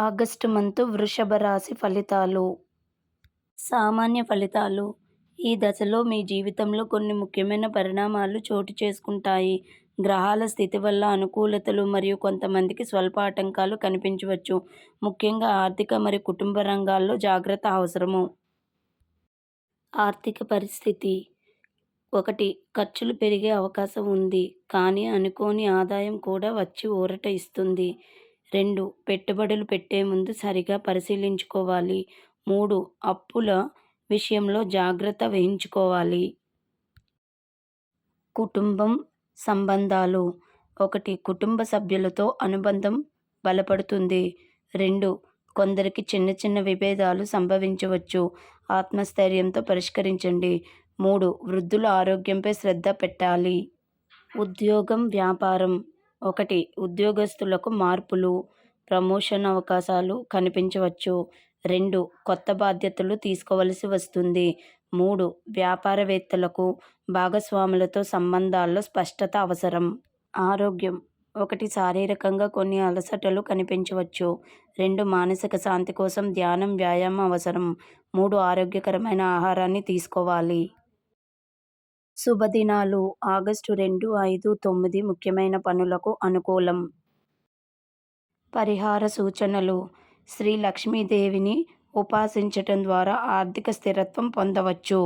August month వృషభ రాశి ఫలితాలు. సామాన్య ఫలితాలు. ఈ దశలో మీ జీవితంలో కొన్ని ముఖ్యమైన పరిణామాలు చోటు చేసుకుంటాయి. గ్రహాల స్థితి వల్ల అనుకూలతలు మరియు కొంతమందికి స్వల్ప ఆటంకాలు కనిపించవచ్చు. ముఖ్యంగా ఆర్థిక మరియు కుటుంబ రంగాల్లో జాగ్రత్త అవసరము. ఆర్థిక పరిస్థితి. ఒకటి ఖర్చులు పెరిగే అవకాశం ఉంది. కానీ అనుకోని ఆదాయం కూడా వచ్చి ఊరట ఇస్తుంది. రెండు పెట్టుబడులు పెట్టే ముందు సరిగా పరిశీలించుకోవాలి. మూడు అప్పుల విషయంలో జాగ్రత్త వహించుకోవాలి. కుటుంబం సంబంధాలు. ఒకటి కుటుంబ సభ్యులతో అనుబంధం బలపడుతుంది. రెండు కొందరికి చిన్న చిన్న విభేదాలు సంభవించవచ్చు. ఆత్మస్థైర్యంతో పరిష్కరించండి. మూడు వృద్ధుల ఆరోగ్యంపై శ్రద్ధ పెట్టాలి. ఉద్యోగం వ్యాపారం. ఒకటి. ఉద్యోగస్తులకు మార్పులు ప్రమోషన్ అవకాశాలు కనిపించవచ్చు. రెండు. కొత్త బాధ్యతలు తీసుకోవలసి వస్తుంది. మూడు. వ్యాపారవేత్తలకు భాగస్వాములతో సంబంధాల్లో స్పష్టత అవసరం. ఆరోగ్యం. ఒకటి. శారీరకంగా కొన్ని అలసటలు కనిపించవచ్చు. రెండు. మానసిక శాంతి కోసం ధ్యానం వ్యాయామం అవసరం. మూడు. ఆరోగ్యకరమైన ఆహారాన్ని తీసుకోవాలి. శుభదినాలు. ఆగస్టు రెండు ఐదు తొమ్మిది ముఖ్యమైన పనులకు అనుకూలం. పరిహార సూచనలు. శ్రీ లక్ష్మీదేవిని ఉపాసించటం ద్వారా ఆర్థిక స్థిరత్వం పొందవచ్చు.